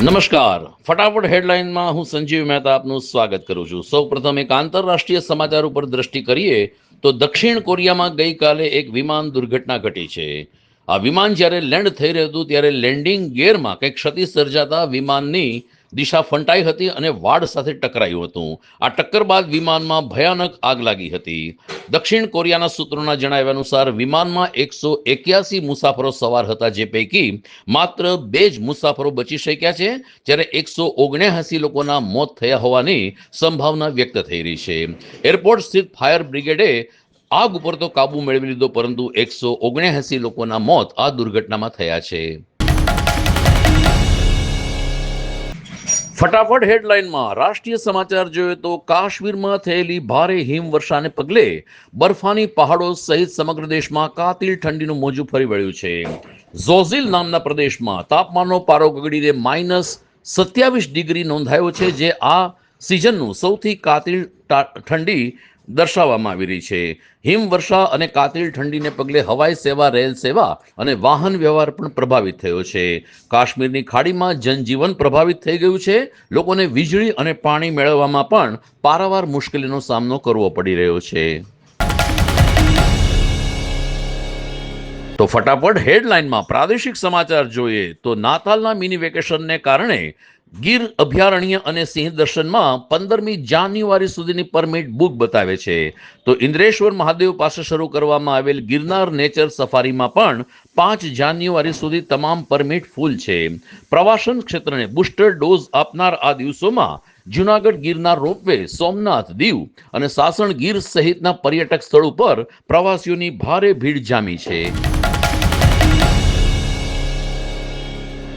નમસ્કાર. ફટાફટ હેડલાઇનમાં હું સંજીવ મહેતા આપનું સ્વાગત કરું છું. સૌપ્રથમ એક આંતરરાષ્ટ્રીય સમાચાર ઉપર દ્રષ્ટિ કરીએ તો દક્ષિણ કોરિયામાં ગઈકાલે એક વિમાન દુર્ઘટના ઘટી છે. આ વિમાન જ્યારે લેન્ડ થઈ રહ્યું હતું, ત્યારે લેન્ડિંગ ગેરમાં કંઈક ક્ષતિ સર્જાતા વિમાનની દિશા ફંટાઈ હતી અને વાડ સાથે ટકરાયું હતું. આ ટક્કર બાદ વિમાનમાં ભયાનક આગ લાગી હતી. દક્ષિણ કોરિયાના સૂત્રોના જણાવ્યા અનુસાર, વિમાનમાં એકસો એક્યાસી મુસાફરો સવાર હતા, જે પૈકી માત્ર બે જ મુસાફરો બચી શક્યા છે, જ્યારે એકસો ઓગણ્યાસી લોકોના મોત થયા હોવાની સંભાવના વ્યક્ત થઈ રહી છે. એરપોર્ટ સ્થિત ફાયર બ્રિગેડે આગ ઉપર તો કાબુ મેળવી લીધો, પરંતુ એકસો ઓગણ્યાસી લોકોના મોત આ દુર્ઘટનામાં થયા છે. ફટાફટ હેડલાઇનમાં રાષ્ટ્રીય સમાચાર જોઈએ તો કાશ્મીરમાં થયેલી ભારે હિમવર્ષાને પગલે બરફાની પહાડો સહિત સમગ્ર દેશમાં કાતિલ ઠંડીનું મોજું ફરી વળ્યું છે. ઝોઝિલ નામના પ્રદેશમાં તાપમાનનો પારો ગગડીને માઇનસ સત્યાવીસ ડિગ્રી નોંધાયો છે, જે આ સિઝનનું સૌથી કાતિલ ઠંડી દર્શાવવામાં આવી રહી છે. હિમવર્ષા અને કાતિલ ઠંડીને પગલે હવાઈ સેવા, રેલ સેવા અને વાહન વ્યવહાર પણ પ્રભાવિત થયો છે. કાશ્મીરની ખાડીમાં જનજીવન પ્રભાવિત થઈ ગયું છે. લોકોને વીજળી અને પાણી મેળવવામાં પણ પારાવાર મુશ્કેલીનો સામનો કરવો પડી રહ્યો છે. તો ફટાફટ હેડલાઇનમાં પ્રાદેશિક સમાચાર જોઈએ. તો નાતાલના મિની વેકેશનને કારણે ગીર અભયારણ્ય અને સિંહ દર્શનમાં પંદરમી જાન્યુઆરી સુધીની પરમિટ બુક બતાવે છે. તો ઇન્દ્રેશ્વર મહાદેવ પાસે શરૂ કરવામાં આવેલ ગિરનાર નેચર સફારીમાં પણ પાંચ જાન્યુઆરી સુધી તમામ પરમિટ ફૂલ છે. પ્રવાસન ક્ષેત્રને બુસ્ટર ડોઝ આપનાર આ દિવસોમાં જુનાગઢ ગીરના રોપવે, સોમનાથ દીવ અને સાસણ ગીર સહિતના પર્યટક સ્થળ ઉપર પ્રવાસીઓની ભારે ભીડ જામી છે.